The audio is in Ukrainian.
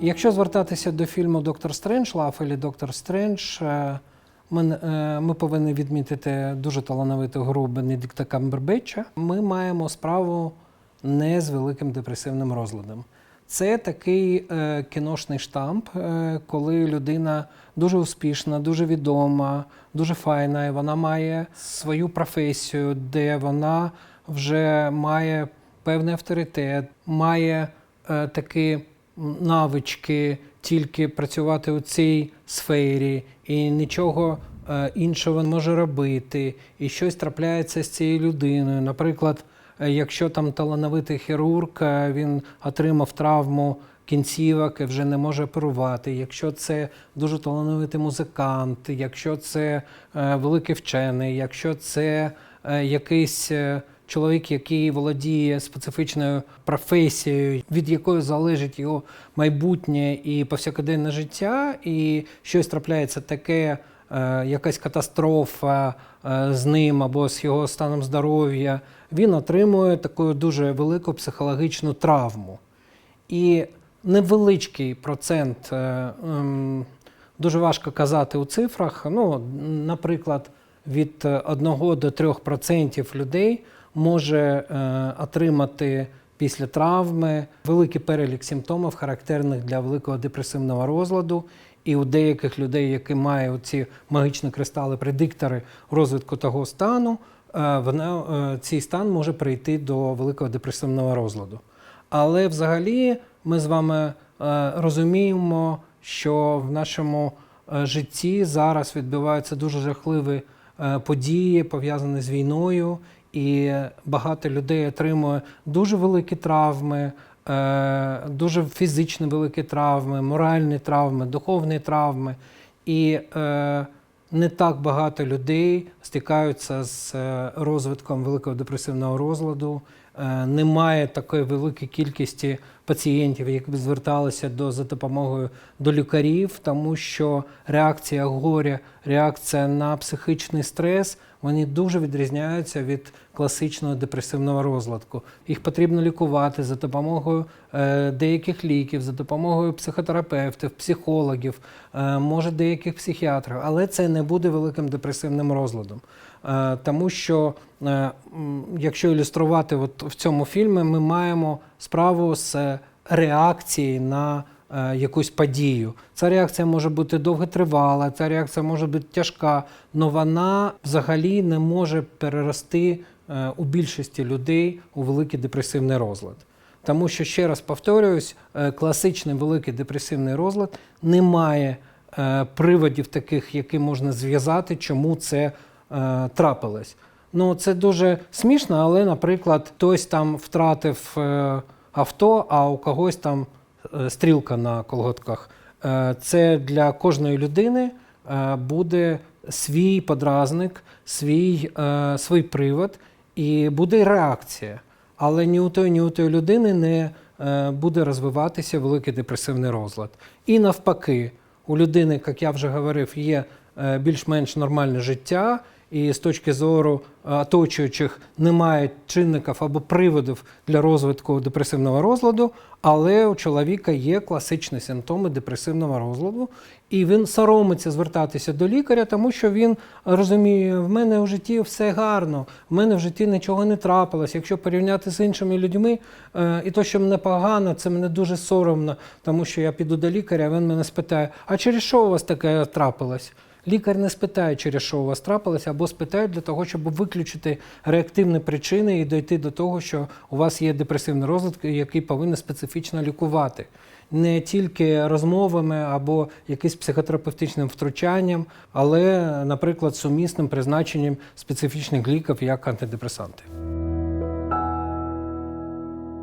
Якщо звертатися до фільму Доктор Стрендж, Лафелі Доктор Стрендж, е, ми, е, ми повинні відмітити дуже талановиту гру Бенедикта Камбербетча. Ми маємо справу не з великим депресивним розладом. Це такий е, кіношний штамп, е, коли людина дуже успішна, дуже відома, дуже файна, і вона має свою професію, де вона вже має певний авторитет, має е, такі навички тільки працювати у цій сфері і нічого е, іншого не може робити, і щось трапляється з цією людиною. Наприклад, е, якщо там талановитий хірург, е, він отримав травму кінцівок вже не може оперувати. Якщо це дуже талановитий музикант, якщо це великий вчений, якщо це якийсь чоловік, який володіє специфічною професією, від якої залежить його майбутнє і повсякденне життя, і щось трапляється таке, е, якась катастрофа е, з ним або з його станом здоров'я, він отримує таку дуже велику психологічну травму. І невеличкий процент, е, ем, дуже важко казати у цифрах. Ну, наприклад, від 1 до 3% людей може е, отримати після травми великий перелік симптомів, характерних для великого депресивного розладу. І у деяких людей, які мають ці магічні кристали, предиктори розвитку того стану, е, вона, е, цей стан може прийти до великого депресивного розладу. Але взагалі ми з вами розуміємо, що в нашому житті зараз відбуваються дуже жахливі події, пов'язані з війною, і багато людей отримує дуже великі травми, е, дуже фізичні великі травми, моральні травми, духовні травми. І е, не так багато людей стикаються з е, розвитком великого депресивного розладу. Немає такої великої кількості пацієнтів, які б зверталися до за допомогою до лікарів, тому що реакція горя, реакція на психічний стрес, вони дуже відрізняються від класичного депресивного розладку. Їх потрібно лікувати за допомогою е, деяких ліків, за допомогою психотерапевтів, психологів, е, може деяких психіатрів, але це не буде великим депресивним розладом. Е, тому що, якщо ілюструвати от в цьому фільмі, ми маємо справу з реакцією на якусь подію. Ця реакція може бути довготривала, ця реакція може бути тяжка, але вона взагалі не може перерости е, у більшості людей у великий депресивний розлад. Тому що, ще раз повторююсь, е, класичний великий депресивний розлад не має е, приводів таких, які можна зв'язати, чому це е, трапилось. Ну, це дуже смішно, але, наприклад, хтось там втратив е, авто, а у когось там е, стрілка на колготках. Е, це для кожної людини е, буде свій подразник, свій, е, свій привод, і буде реакція. Але ні у тої, ні у тої людини не е, буде розвиватися великий депресивний розлад. І навпаки, у людини, як я вже говорив, є е, більш-менш нормальне життя, і з точки зору е, оточуючих немає чинників або приводів для розвитку депресивного розладу, але у чоловіка є класичні симптоми депресивного розладу, і він соромиться звертатися до лікаря, тому що він розуміє, в мене в житті все гарно, в мене в житті нічого не трапилось. Якщо порівняти з іншими людьми, е, і то, що мене погано, це мене дуже соромно, тому що я піду до лікаря, він мене спитає, а через що у вас таке трапилось? Лікар не спитає, через що у вас трапилося, або спитає для того, щоб виключити реактивні причини і дойти до того, що у вас є депресивний розлад, який повинен специфічно лікувати. Не тільки розмовами або якимось психотерапевтичним втручанням, але, наприклад, сумісним призначенням специфічних ліків як антидепресанти.